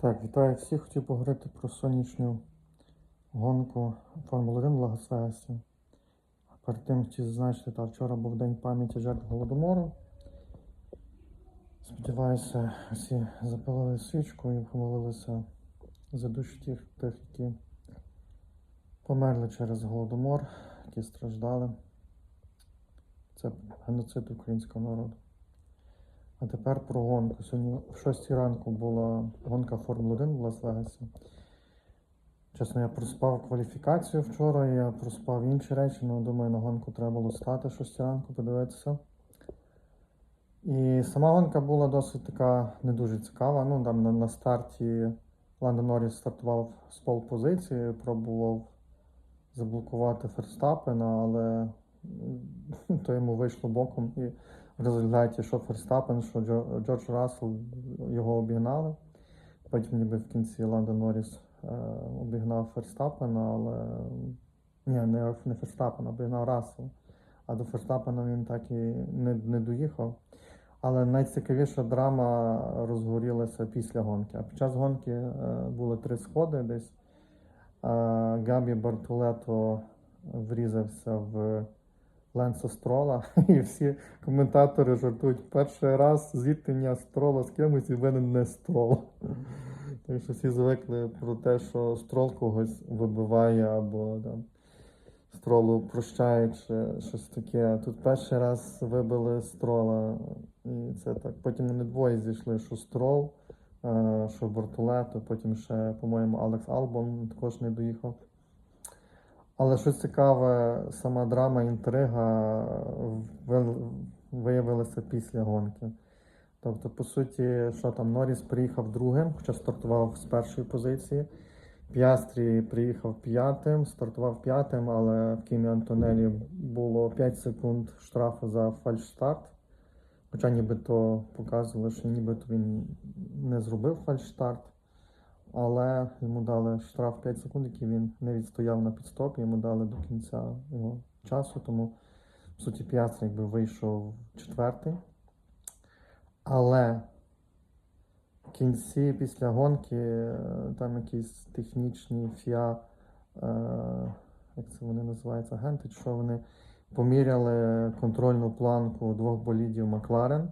Так, вітаю всіх. Хотів поговорити про сонячну гонку Формули 1 в Лагос-Вегасі. Перед тим хотів зазначити, та вчора був День пам'яті жертв Голодомору. Сподіваюся, всі запалили свічку і помолилися за душі тих, тих, які померли через Голодомор, які страждали. Це геноцид українського народу. А тепер про гонку. Сьогодні в 6 ранку була гонка Формули 1 в Лас-Вегасі. Чесно, я проспав кваліфікацію вчора, я проспав інші речі, але думаю, на гонку треба було стати в 6 ранку, подивитися. І сама гонка була досить така не дуже цікава. Ну, там на, на старті Ландо Норріс стартував з пол-позиції, пробував заблокувати Ферстапена, але то йому вийшло боком. І в результаті, що Ферстапен, що Джо- Джордж Рассел його обігнали. Потім ніби в кінці Ландо Норріс е, обігнав Ферстапена, але ні, не, не Ферстапена, обігнав Рассел. А до Ферстапена він так і не, не доїхав. Але найцікавіша драма розгорілася після гонки. А під час гонки е, були три сходи десь. Е, Габі Бартолето врізався в Ленса Строла, і всі коментатори жартують перший раз зіткнення Строла з кимось і винен не Строл. Так що всі звикли про те, що Строл когось вибиває або там Стролу прощає чи щось таке. Тут перший раз вибили Строла, і це так. Потім вони двоє зійшли, що Строл, е, що Бортолето, потім ще, по-моєму, Алекс Албон також не доїхав. Але що цікаве, сама драма, інтрига виявилася після гонки. Тобто, по суті, що там Норріс приїхав другим, хоча стартував з першої позиції. П'ястрі приїхав п'ятим, стартував п'ятим, але в Кімі Антонелі було 5 секунд штрафу за фальшстарт. Хоча нібито показували, що нібито він не зробив фальшстарт, але йому дали штраф 5 секунд, який він не відстояв на підстопі, йому дали до кінця його часу, тому в суті П'ястрі якби вийшов четвертий. Але в кінці після гонки е, там якісь технічні фіа, е, як це вони називаються, агенти, що вони поміряли контрольну планку двох болідів Макларен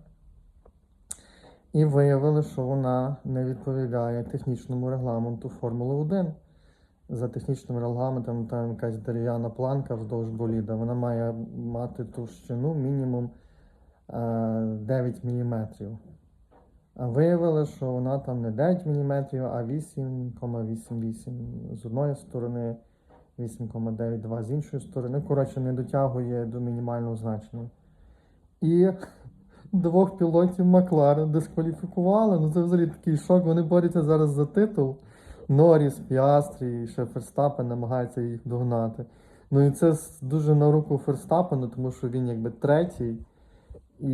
і виявили, що вона не відповідає технічному регламенту Формули 1. За технічним регламентом там якась дерев'яна планка вздовж боліда. Вона має мати товщину мінімум е, 9 мм. А виявили, що вона там не 9 мм, а 8,88 з одної сторони, 8,92 з іншої сторони. Коротше, не дотягує до мінімального значення. І двох пілотів Макларен дискваліфікували. Ну це взагалі такий шок. Вони борються зараз за титул. Норріс, Піастрі і ще Ферстапен намагається їх догнати. Ну і це дуже на руку Ферстапену, тому що він якби третій, і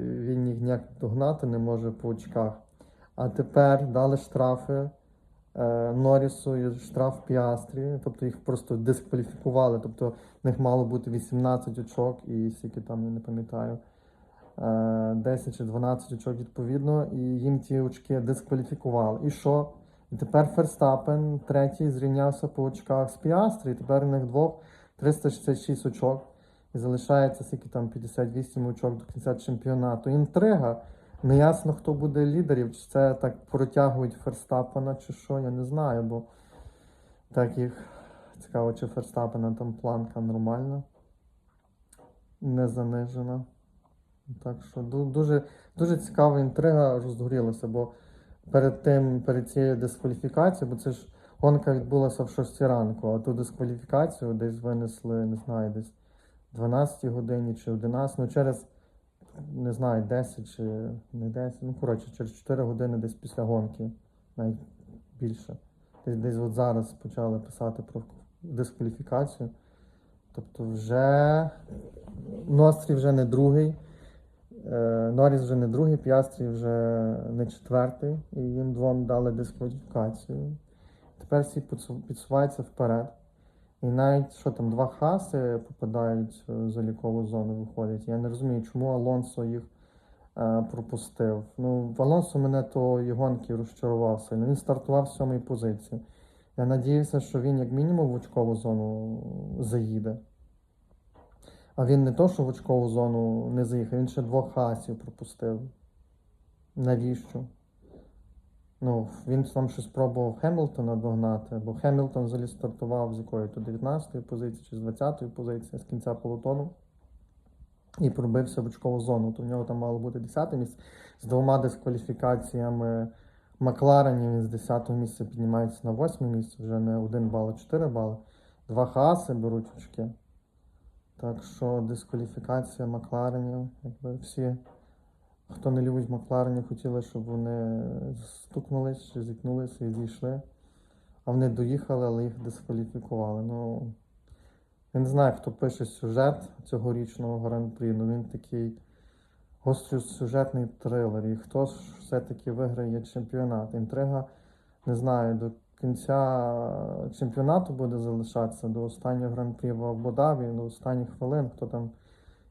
він їх ніяк догнати не може по очках. А тепер дали штрафи е, Норрісу і штраф Піастрі, тобто їх просто дискваліфікували. Тобто в них мало бути 18 очок і скільки там, я не пам'ятаю. Е, 10 чи 12 очок відповідно, і їм ті очки дискваліфікували. І що? І тепер Ферстапен, третій, зрівнявся по очках з Піастрі, і тепер у них двох 366 очок. І залишається скільки там 58 очок до кінця чемпіонату. Інтрига. Неясно, хто буде лідерів, чи це так протягують Ферстапена, чи що, я не знаю, бо так їх цікаво, чи Ферстапена там планка нормальна, не занижена. Так що дуже, дуже цікава інтрига розгорілася, бо перед тим, перед цією дискваліфікацією, бо це ж гонка відбулася в 6 ранку, а ту дискваліфікацію десь винесли, не знаю, десь 12 годині чи 11, ну через, не знаю, 10 чи не 10, ну коротше, через 4 години десь після гонки, навіть більше. Десь, десь от зараз почали писати про дискваліфікацію. Тобто вже Нострі вже не другий. Е, Норріс вже не другий, Піастрі вже не четвертий, і їм двом дали дискваліфікацію. Тепер всі підсуваються вперед. І навіть що там, два хаси попадають в залікову зону, виходять. Я не розумію, чому Алонсо їх е, пропустив. Ну, в Алонсо мене тої гонки розчарував сильно. Він стартував з сьомої позиції. Я надіявся, що він як мінімум в очкову зону заїде. А він не то, що в очкову зону не заїхав, він ще двох хасів пропустив. Навіщо? Ну, він там щось спробував Хемілтона догнати, бо Хемілтон взагалі стартував з якої то 19-ї позиції чи з 20-ї позиції, з кінця полотону. І пробився в очкову зону. То в нього там мало бути 10 місце. З двома дискваліфікаціями Макларені він з 10-го місця піднімається на 8 місце, вже не 1 бал, а 4 бали. Два Хааси беруть очки. Так що дискваліфікація Макларенів, якби всі, хто не любить Макларенів, хотіли, щоб вони стукнулись зіткнулися і зійшли. А вони доїхали, але їх дискваліфікували. Ну, я не знаю, хто пише сюжет цьогорічного гран-прі, ну він такий гостросюжетний трилер. І хто ж все-таки виграє чемпіонат? Інтрига, не знаю, до кінця чемпіонату буде залишатися до останнього гран-прі в Абу-Дабі, до останніх хвилин, хто там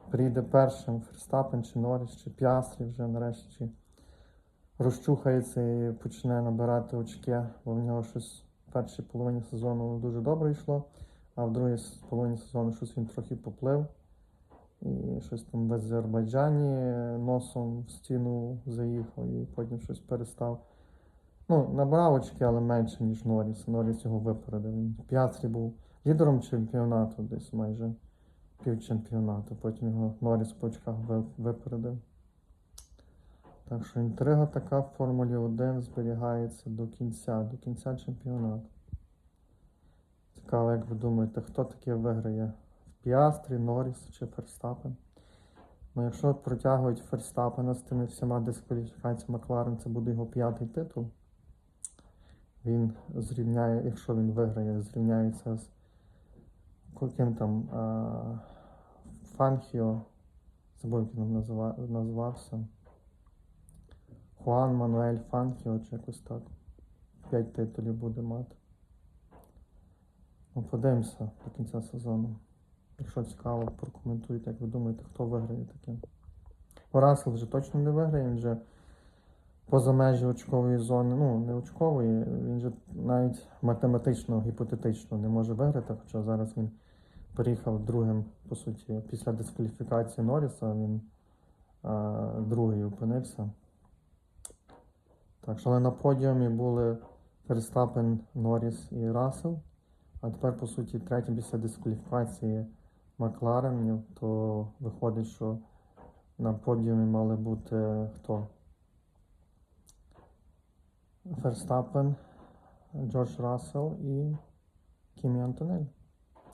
прийде першим, Ферстапен чи Норріс, чи Піастрі вже нарешті розчухається і почне набирати очки, бо в нього щось в першій половині сезону дуже добре йшло, а в другій половині сезону щось він трохи поплив. І щось там в Азербайджані носом в стіну заїхав і потім щось перестав. Ну, набрав очки, але менше, ніж Норріс. Норріс його випередив. Він в П'ястрі був лідером чемпіонату десь майже півчемпіонату. Потім його Норріс по очках випередив. Так що інтрига така в Формулі 1 зберігається до кінця, до кінця чемпіонату. Цікаво, як ви думаєте, хто таке виграє? В Піастрі, Норріс чи Ферстапен? Ну, якщо протягують Ферстапена з тими всіма дискваліфікаціями Макларен, це буде його п'ятий титул. Він зрівняє, якщо він виграє, зрівняється з ким там а, Фанхіо, забув, як він назива, називався. Хуан Мануель Фанхіо чи якось так. П'ять титулів буде мати. Ну, подивимося до кінця сезону. Якщо цікаво, прокоментуйте, як ви думаєте, хто виграє таке. Бо Рассел вже точно не виграє, він вже поза межі очкової зони, ну, не очкової, він же навіть математично, гіпотетично не може виграти, хоча зараз він приїхав другим, по суті, після дискваліфікації Норріса, він а, другий опинився. Так що, але на подіумі були Верстапен, Норріс і Рассел. А тепер, по суті, третім після дискваліфікації Макларенів, то виходить, що на подіумі мали бути хто? Ферстапен, Джордж Рассел і Кімі Антонель.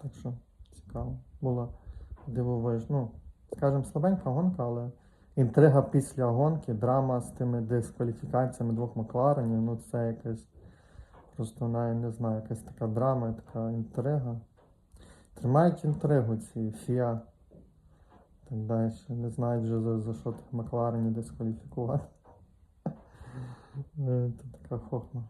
Так що цікаво. Була дивовижна. Ну, скажімо, слабенька гонка, але інтрига після гонки, драма з тими дискваліфікаціями двох Макларенів, ну це якась просто навіть не знаю, якась така драма, така інтрига. Тримають інтригу ці фіа. Так далі. Не знають вже за, за що тих Макларені дискваліфікувати. Це така хохма.